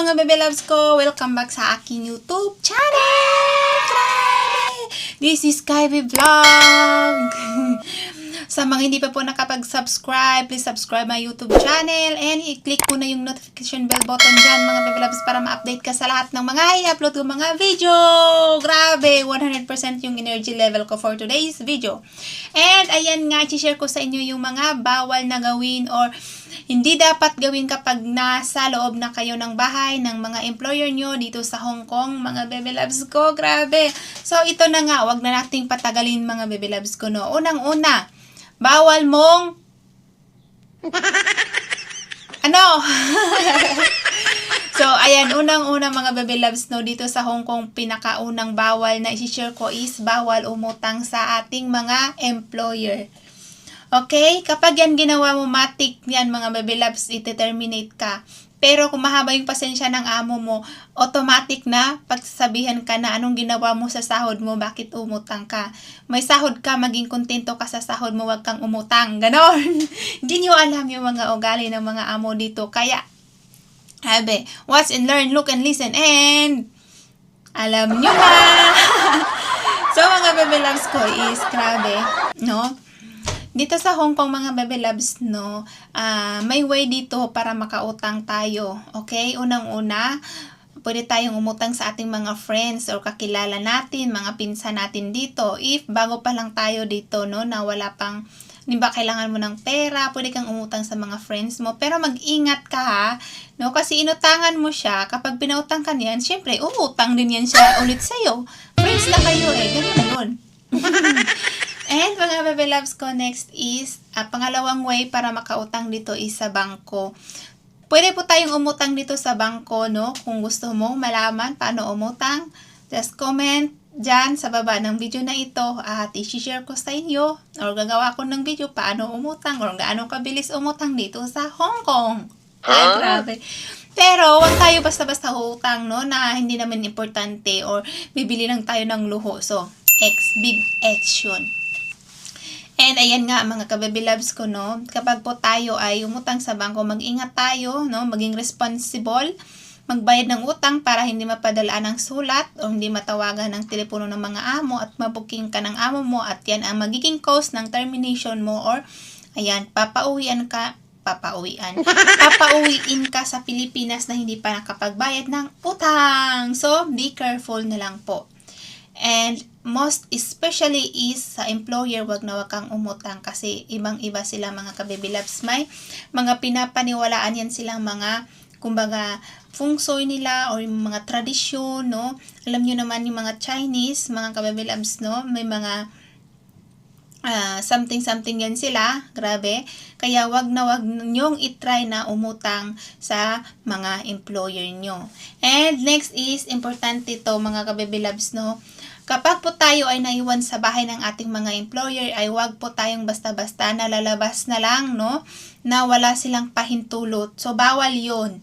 mga bebe loves ko! Welcome back sa aking YouTube channel! This is Kylie Vlog! sa mga hindi pa po nakapag-subscribe, please subscribe my YouTube channel and i-click po na yung notification bell button dyan mga bebe loves para ma-update ka sa lahat ng mga i-upload ko mga video! Grabe! 100% yung energy level ko for today's video. And ayan nga, i-share ko sa inyo yung mga bawal na gawin or hindi dapat gawin kapag nasa loob na kayo ng bahay ng mga employer nyo dito sa Hong Kong, mga bebe loves ko. Grabe. So, ito na nga, wag na nating patagalin mga bebe loves ko, no. Unang-una, bawal mong ano? so, ayan, unang-una mga baby loves, no, dito sa Hong Kong, pinakaunang bawal na isi-share ko is bawal umutang sa ating mga employer. Okay? Kapag yan ginawa mo, matik yan mga baby loves, ite-terminate ka. Pero kung mahaba yung pasensya ng amo mo, automatic na pagsasabihan ka na anong ginawa mo sa sahod mo, bakit umutang ka. May sahod ka, maging kontento ka sa sahod mo, wag kang umutang. Ganon. Hindi nyo alam yung mga ugali ng mga amo dito. Kaya, sabi, watch and learn, look and listen, and alam nyo na. so, mga baby loves ko is, grabe, no? Dito sa Hong Kong mga baby loves, no, ah, may way dito para makautang tayo. Okay? Unang-una, pwede tayong umutang sa ating mga friends or kakilala natin, mga pinsan natin dito. If bago pa lang tayo dito, no, na wala pang Di kailangan mo ng pera, pwede kang umutang sa mga friends mo. Pero mag-ingat ka ha, no? Kasi inutangan mo siya, kapag pinautang ka niyan, syempre, umutang din yan siya ulit sa'yo. Friends na kayo eh, ganun na yun. And mga baby loves ko, next is, ah, pangalawang way para makautang dito is sa bangko. Pwede po tayong umutang dito sa bangko, no? Kung gusto mo malaman paano umutang, just comment dyan sa baba ng video na ito at i-share ko sa inyo or gagawa ko ng video paano umutang or gaano kabilis umutang dito sa Hong Kong. Ay, grabe. Pero, wag tayo basta-basta utang, no, na hindi naman importante or bibili lang tayo ng luho. So, X, big yun. And ayan nga mga kababy loves ko no, kapag po tayo ay umutang sa bangko, mag-ingat tayo no, maging responsible, magbayad ng utang para hindi mapadalaan ng sulat o hindi matawagan ng telepono ng mga amo at mabuking ka ng amo mo at yan ang magiging cause ng termination mo or ayan, papauwian ka papauwian. Papauwiin ka sa Pilipinas na hindi pa nakapagbayad ng utang. So, be careful na lang po. And most especially is sa employer, wag na wag kang umutang kasi ibang-iba sila mga kabibilabs. May mga pinapaniwalaan yan silang mga kumbaga fungsoy nila or yung mga tradisyon, no? Alam nyo naman yung mga Chinese, mga kabibilabs, no? May mga ah, something-something yan sila. Grabe. Kaya wag na wag nyong itry na umutang sa mga employer nyo. And next is, importante to mga kabibilabs, no? Kapag po tayo ay naiwan sa bahay ng ating mga employer, ay wag po tayong basta-basta nalalabas na lang, no? Na wala silang pahintulot. So, bawal yon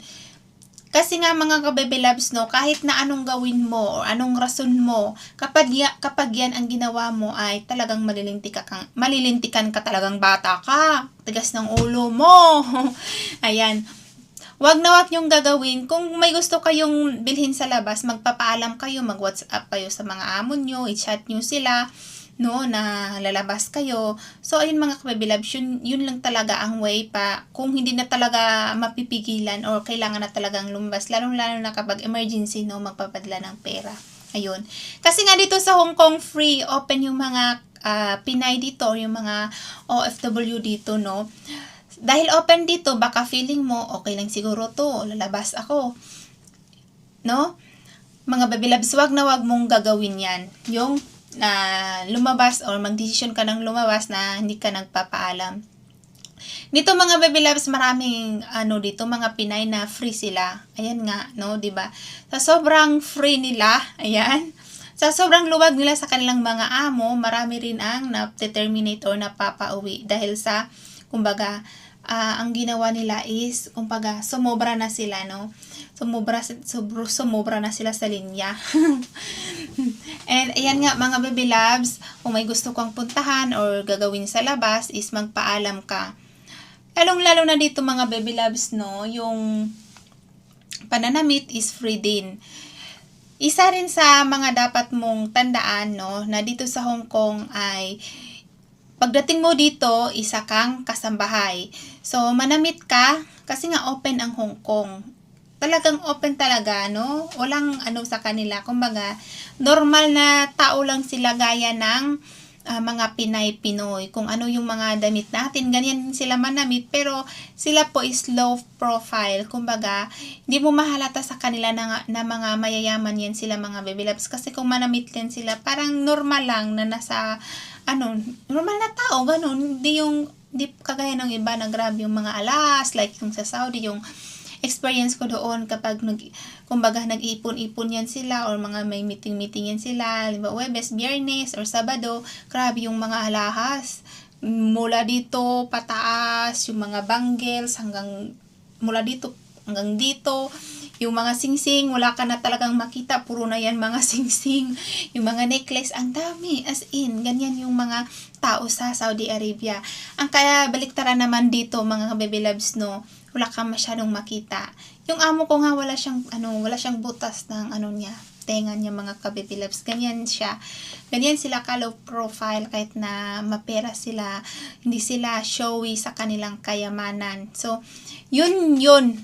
kasi nga mga kabebe loves, no, kahit na anong gawin mo o anong rason mo, kapag, ya, kapag yan ang ginawa mo ay talagang malilintikan ka, malilintikan ka talagang bata ka. Tigas ng ulo mo. Ayan. Wag na wag niyong gagawin. Kung may gusto kayong bilhin sa labas, magpapaalam kayo, mag-WhatsApp kayo sa mga amo niyo, i-chat niyo sila, no, na lalabas kayo. So, ayun mga kababilabs, yun, yun lang talaga ang way pa. Kung hindi na talaga mapipigilan or kailangan na talagang lumabas, lalong-lalo na kapag emergency, no, magpapadala ng pera. Ayun. Kasi nga dito sa Hong Kong, free, open yung mga ah, Pinay dito yung mga OFW dito, no dahil open dito, baka feeling mo, okay lang siguro to, lalabas ako. No? Mga babilabs, wag na wag mong gagawin yan. Yung na lumabas or magdesisyon ka ng lumabas na hindi ka nagpapaalam. Dito mga baby loves, maraming ano dito mga Pinay na free sila. Ayan nga, no, 'di ba? Sa sobrang free nila, ayan. Sa sobrang luwag nila sa kanilang mga amo, marami rin ang na-determinate or napapauwi dahil sa kumbaga ah, ang ginawa nila is, kumbaga, sumobra na sila, no? Sumobra, sumobra, na sila sa linya. And, ayan nga, mga baby loves, kung may gusto kang puntahan or gagawin sa labas, is magpaalam ka. Lalong-lalo na dito, mga baby loves, no? Yung pananamit is free din. Isa rin sa mga dapat mong tandaan no na dito sa Hong Kong ay pagdating mo dito, isa kang kasambahay. So manamit ka kasi nga open ang Hong Kong. Talagang open talaga, no? Walang ano sa kanila. Kumbaga, normal na tao lang sila gaya ng ah, mga Pinay-Pinoy. Kung ano yung mga damit natin, ganyan sila manamit. Pero sila po is low profile. Kumbaga, hindi mo mahalata sa kanila na, na mga mayayaman yan sila mga baby loves. Kasi kung manamit din sila, parang normal lang na nasa, ano, normal na tao, ganun. Hindi yung, hindi kagaya ng iba na grabe yung mga alas, like yung sa Saudi, yung experience ko doon kapag nag, kumbaga nag-ipon-ipon yan sila or mga may meeting-meeting yan sila, limba Webes, Biyernes or Sabado, grabe yung mga alahas. Mula dito, pataas, yung mga bangles hanggang mula dito hanggang dito. Yung mga singsing, wala ka na talagang makita. Puro na yan mga singsing. Yung mga necklace, ang dami. As in, ganyan yung mga tao sa Saudi Arabia. Ang kaya baliktara naman dito, mga baby loves, no, wala kang masyadong makita. Yung amo ko nga, wala siyang, ano, wala siyang butas ng, ano niya, tenga niya mga kababy loves. Ganyan siya. Ganyan sila ka low profile kahit na mapera sila. Hindi sila showy sa kanilang kayamanan. So, yun yun.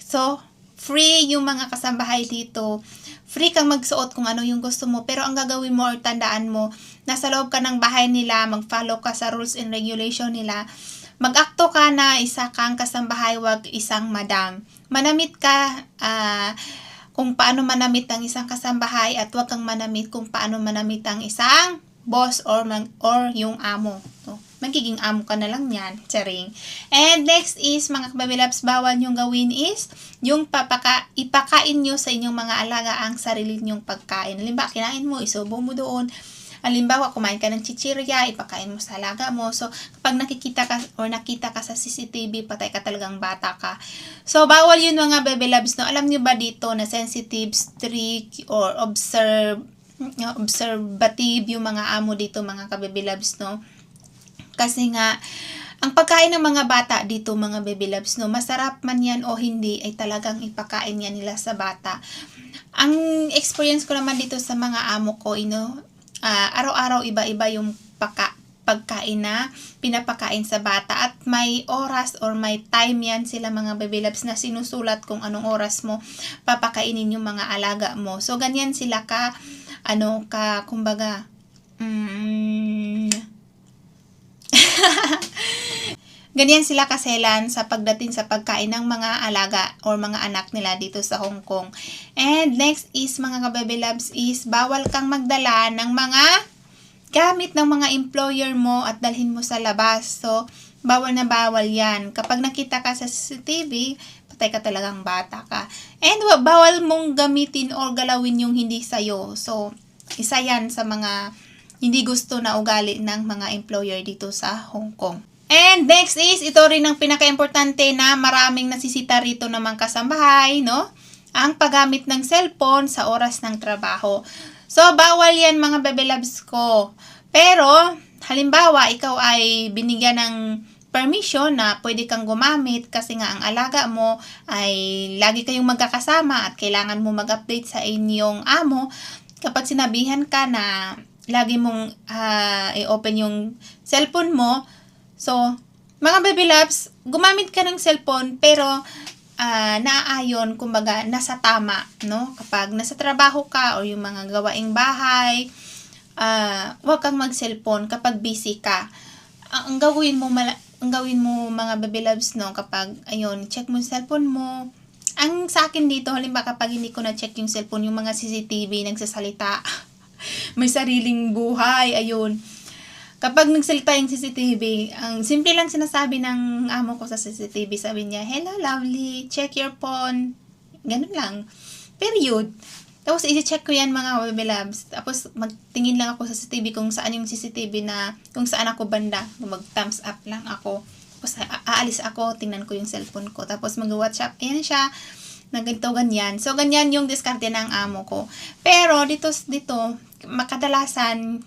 So, free yung mga kasambahay dito. Free kang magsuot kung ano yung gusto mo. Pero ang gagawin mo or tandaan mo, nasa loob ka ng bahay nila, mag-follow ka sa rules and regulation nila. Mag-akto ka na isa kang kasambahay, wag isang madam. Manamit ka, ah, kung paano manamit ang isang kasambahay at wag kang manamit kung paano manamit ang isang boss or mag, or yung amo. So, magiging amo ka na lang yan, charing. And next is, mga kababilabs, bawal nyong gawin is, yung papaka, ipakain nyo sa inyong mga alaga ang sarili nyong pagkain. Halimbawa, kinain mo, isubo mo doon. Halimbawa, kumain ka ng chichirya, ipakain mo sa alaga mo. So, kapag nakikita ka or nakita ka sa CCTV, patay ka talagang bata ka. So, bawal yun mga baby loves, no? Alam nyo ba dito na sensitive, strict, or observe, observative yung mga amo dito, mga kababy loves, no? Kasi nga, ang pagkain ng mga bata dito, mga baby loves, no, masarap man yan o hindi, ay talagang ipakain yan nila sa bata. Ang experience ko naman dito sa mga amo ko, you know, ah, araw-araw iba-iba yung paka, pagkain na pinapakain sa bata at may oras or may time yan sila mga baby loves na sinusulat kung anong oras mo papakainin yung mga alaga mo. So, ganyan sila ka, ano, ka, kumbaga, mm, Ganyan sila kaselan sa pagdating sa pagkain ng mga alaga or mga anak nila dito sa Hong Kong. And next is mga kababy loves is bawal kang magdala ng mga gamit ng mga employer mo at dalhin mo sa labas. So, bawal na bawal yan. Kapag nakita ka sa CCTV, patay ka talagang bata ka. And wa- bawal mong gamitin or galawin yung hindi sa'yo. So, isa yan sa mga hindi gusto na ugali ng mga employer dito sa Hong Kong. And next is, ito rin ang pinaka-importante na maraming nasisita rito namang kasambahay, no? Ang paggamit ng cellphone sa oras ng trabaho. So, bawal yan mga baby loves ko. Pero, halimbawa, ikaw ay binigyan ng permission na pwede kang gumamit kasi nga ang alaga mo ay lagi kayong magkakasama at kailangan mo mag-update sa inyong amo. Kapag sinabihan ka na lagi mong ah, i-open yung cellphone mo, So, mga baby loves, gumamit ka ng cellphone pero ah, naaayon, kumbaga, nasa tama, no? Kapag nasa trabaho ka o yung mga gawaing bahay, ah, huwag kang mag-cellphone kapag busy ka. Ang, ang gawin mo, mala- ang gawin mo mga baby loves, no? Kapag, ayun, check mo yung cellphone mo. Ang sa akin dito, halimbawa kapag hindi ko na-check yung cellphone, yung mga CCTV nagsasalita, may sariling buhay, ayun kapag nagsalita yung CCTV, ang simple lang sinasabi ng amo ko sa CCTV, sabi niya, Hello, lovely, check your phone. Ganun lang. Period. Tapos, isi-check ko yan mga baby labs. Tapos, magtingin lang ako sa CCTV kung saan yung CCTV na, kung saan ako banda. Mag-thumbs up lang ako. Tapos, aalis ako, tingnan ko yung cellphone ko. Tapos, mag-WhatsApp, yan siya na ganyan. So, ganyan yung diskarte ng amo ko. Pero, dito, dito, makadalasan,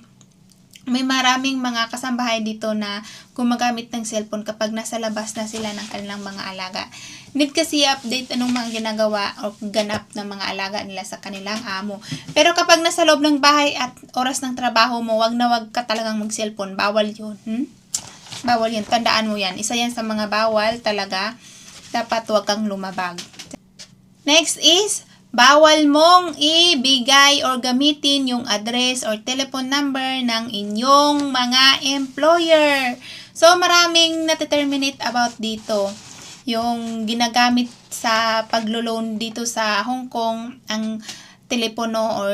may maraming mga kasambahay dito na gumagamit ng cellphone kapag nasa labas na sila ng kanilang mga alaga. Need kasi i-update anong mga ginagawa o ganap ng mga alaga nila sa kanilang amo. Pero kapag nasa loob ng bahay at oras ng trabaho mo, wag na wag ka talagang mag-cellphone. Bawal yun. Hmm? Bawal yun. Tandaan mo yan. Isa yan sa mga bawal talaga. Dapat wag kang lumabag. Next is, bawal mong ibigay or gamitin yung address or telephone number ng inyong mga employer. So, maraming na-terminate about dito. Yung ginagamit sa paglo-loan dito sa Hong Kong, ang telepono or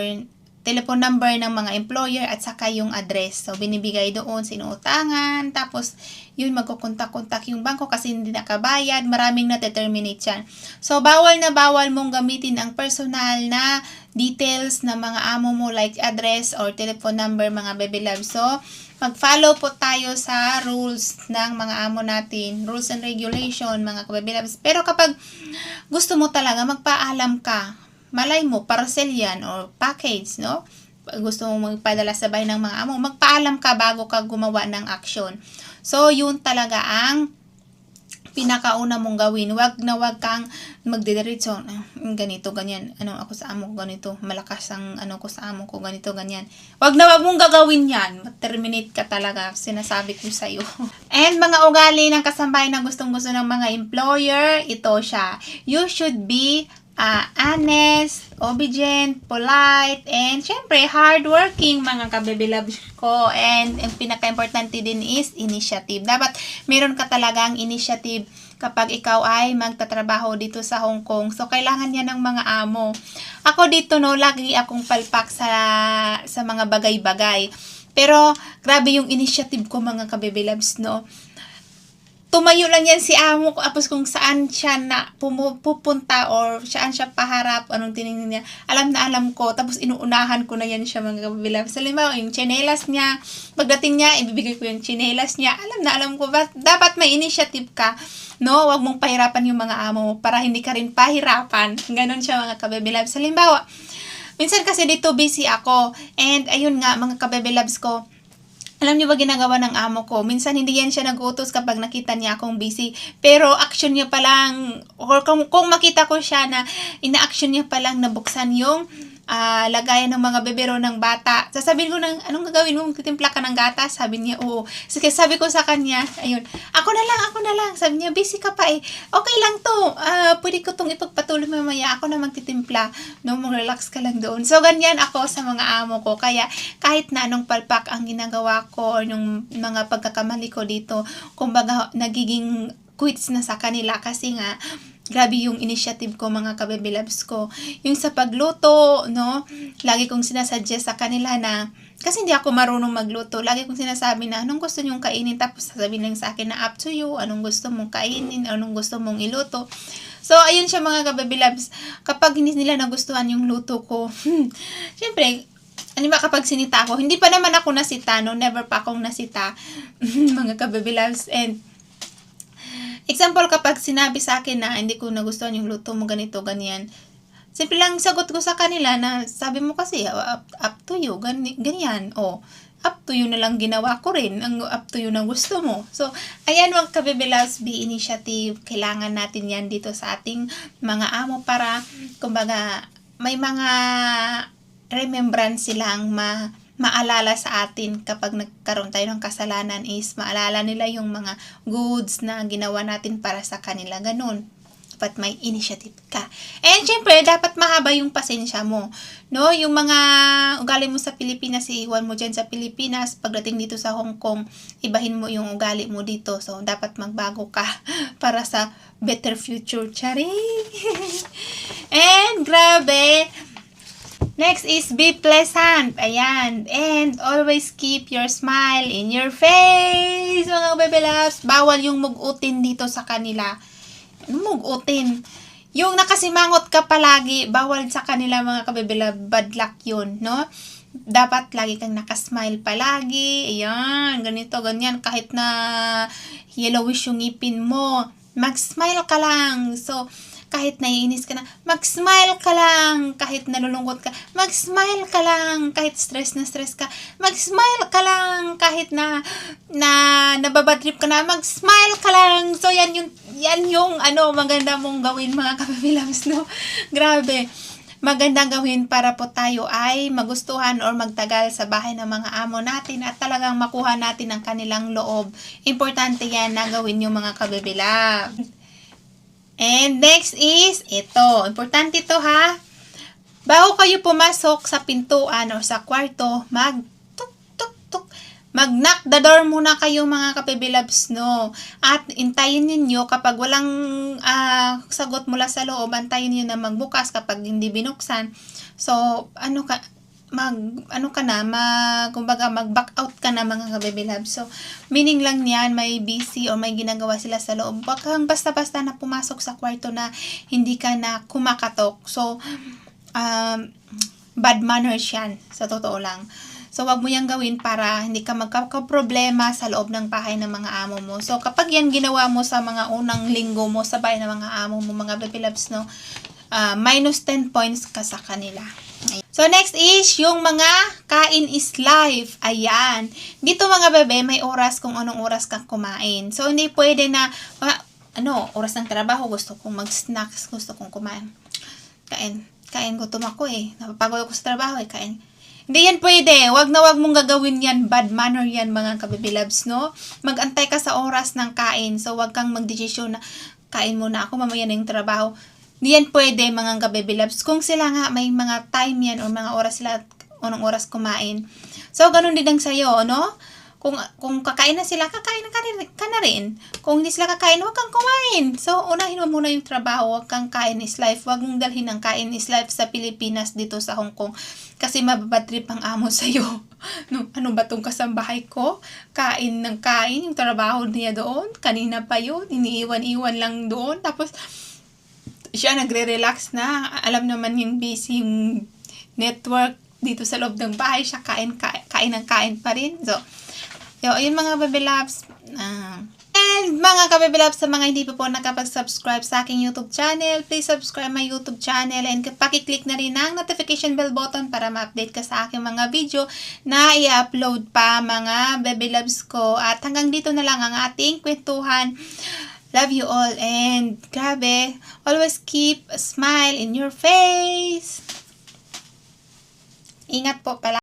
telephone number ng mga employer at saka yung address. So, binibigay doon, sinuutangan, tapos yun, magkukontak-kontak yung bangko kasi hindi nakabayad, maraming na-terminate yan. So, bawal na bawal mong gamitin ang personal na details ng mga amo mo like address or telephone number mga baby love. So, mag-follow po tayo sa rules ng mga amo natin, rules and regulation, mga kababy loves. Pero kapag gusto mo talaga, magpaalam ka. Malay mo, parcel yan or package, no? Gusto mo magpadala sa bahay ng mga amo, magpaalam ka bago ka gumawa ng action. So, yun talaga ang pinakauna mong gawin. Wag na wag kang magdidiretso. "Ah, Ganito, ganyan. Ano ako sa amo ko, ganito. Malakas ang ano ko sa amo ko, ganito, ganyan. Wag na wag mong gagawin yan. Terminate ka talaga. Sinasabi ko sa'yo. And mga ugali ng kasambahay na gustong gusto ng mga employer, ito siya. You should be uh, honest, obedient, polite, and syempre, hardworking mga kabebilabs ko. And ang pinaka-importante din is initiative. Dapat meron ka talagang initiative kapag ikaw ay magtatrabaho dito sa Hong Kong. So, kailangan yan ng mga amo. Ako dito, no, lagi akong palpak sa, sa mga bagay-bagay. Pero, grabe yung initiative ko mga kabebilabs, no tumayo lang yan si amo ko tapos kung saan siya na pupunta or saan siya paharap, anong tinignan niya, alam na alam ko, tapos inuunahan ko na yan siya mga kabilang. Sa lima, yung chinelas niya, pagdating niya, ibibigay ko yung chinelas niya, alam na alam ko, dapat may initiative ka, no? Huwag mong pahirapan yung mga amo mo para hindi ka rin pahirapan. Ganon siya mga kabilang. Sa limbawa, minsan kasi dito busy ako, and ayun nga, mga kabibilabs ko, alam niyo ba ginagawa ng amo ko? Minsan hindi yan siya nag-utos kapag nakita niya akong busy. Pero action niya pa lang, or kung, kung makita ko siya na ina-action niya pa lang nabuksan yung ah, lagayan ng mga bebero ng bata. Sasabihin ko ng, anong gagawin mo? Titimpla ka ng gatas? Sabi niya, oo. Sige, sabi ko sa kanya, ayun, ako na lang, ako na lang. Sabi niya, busy ka pa eh. Okay lang to. Ah, pwede ko tong ipagpatuloy mamaya. Ako na magtitimpla. No, mag-relax ka lang doon. So, ganyan ako sa mga amo ko. Kaya, kahit na anong palpak ang ginagawa ko or yung mga pagkakamali ko dito, kumbaga, nagiging quits na sa kanila kasi nga, grabe yung initiative ko mga kabebilabs ko. Yung sa pagluto, no, lagi kong sinasuggest sa kanila na, kasi hindi ako marunong magluto, lagi kong sinasabi na, anong gusto nyong kainin, tapos sasabihin lang sa akin na up to you, anong gusto mong kainin, anong gusto mong iluto. So, ayun siya mga kabebilabs. Kapag hindi nila nagustuhan yung luto ko, syempre, ano ba kapag sinita ako, hindi pa naman ako nasita, no? Never pa akong nasita, mga kabebilabs. And, Example, kapag sinabi sa akin na hindi ko nagustuhan yung luto mo, ganito, ganyan. Simple lang sagot ko sa kanila na sabi mo kasi, up, up to you, gani, ganyan. O, up to you na lang ginawa ko rin. Ang up to you na gusto mo. So, ayan, wag kabibilas, be initiative. Kailangan natin yan dito sa ating mga amo para, kumbaga, may mga remembrance silang ma maalala sa atin kapag nagkaroon tayo ng kasalanan is maalala nila yung mga goods na ginawa natin para sa kanila. Ganun. Dapat may initiative ka. And syempre, dapat mahaba yung pasensya mo. No? Yung mga ugali mo sa Pilipinas, iiwan mo dyan sa Pilipinas. Pagdating dito sa Hong Kong, ibahin mo yung ugali mo dito. So, dapat magbago ka para sa better future. Charing! And, grabe! Next is be pleasant. Ayan. And always keep your smile in your face, mga baby loves. Bawal yung mugutin dito sa kanila. Ano mugutin? Yung nakasimangot ka palagi, bawal sa kanila mga kabibila, bad luck yun, no? Dapat lagi kang nakasmile palagi. Ayan, ganito, ganyan. Kahit na yellowish yung ipin mo, mag-smile ka lang. So, kahit naiinis ka na, mag-smile ka lang. Kahit nalulungkot ka, mag-smile ka lang. Kahit stress na stress ka, mag-smile ka lang. Kahit na, na nababadrip ka na, mag-smile ka lang. So, yan yung, yan yung, ano, maganda mong gawin mga kababilabs, no? Grabe magandang gawin para po tayo ay magustuhan or magtagal sa bahay ng mga amo natin at talagang makuha natin ang kanilang loob. Importante yan na gawin yung mga kabibila. And next is ito. Importante to ha. Bago kayo pumasok sa pintuan o sa kwarto, mag tuk tuk tuk mag-knock the door muna kayo mga kapibilabs, no? At intayin ninyo kapag walang ah, sagot mula sa loob, antayin niyo na magbukas kapag hindi binuksan. So, ano ka, mag, ano ka na, mag, kumbaga, mag-back out ka na mga kabibilabs. So, meaning lang niyan, may busy or may ginagawa sila sa loob. Wag kang basta-basta na pumasok sa kwarto na hindi ka na kumakatok. So, um, bad manners yan, sa totoo lang. So, wag mo yan gawin para hindi ka magkakaproblema sa loob ng bahay ng mga amo mo. So, kapag yan ginawa mo sa mga unang linggo mo sa bahay ng mga amo mo, mga baby loves, no, ah, minus 10 points ka sa kanila. So, next is yung mga kain is life. Ayan. Dito mga bebe, may oras kung anong oras kang kumain. So, hindi pwede na, ah, ano, oras ng trabaho, gusto kong mag-snacks, gusto kong kumain. Kain. Kain, gutom ako eh. Napapagod ako sa trabaho eh, kain. Hindi yan pwede. Wag na wag mong gagawin yan. Bad manner yan, mga kabibilabs, no? Magantay ka sa oras ng kain. So, wag kang magdesisyon na kain muna ako, mamaya na yung trabaho. Hindi yan pwede, mga kabibilabs. Kung sila nga may mga time yan o mga oras sila, unang oras kumain. So, ganun din ang sa'yo, no? Kung, kung kakain na sila, kakain na ka, rin, ka na rin. Kung hindi sila kakain, huwag kang kumain. So, unahin mo muna yung trabaho. Huwag kang kain is life. Huwag mong dalhin ang kain is life sa Pilipinas dito sa Hong Kong. Kasi mababadrip ang amo sa'yo. no, ano ba tong kasambahay ko? Kain ng kain, yung trabaho niya doon. Kanina pa yun. Iniiwan-iwan lang doon. Tapos, siya nagre-relax na. Alam naman yung busy network dito sa loob ng bahay. Siya kain, kain, kain ng kain pa rin. So, Yo, yun mga baby loves. Ah. and mga kababy loves, sa mga hindi pa po nakapag-subscribe sa aking YouTube channel, please subscribe my YouTube channel and pakiclick na rin ang notification bell button para ma-update ka sa aking mga video na i-upload pa mga baby loves ko. At hanggang dito na lang ang ating kwentuhan. Love you all and grabe, always keep a smile in your face. Ingat po pala.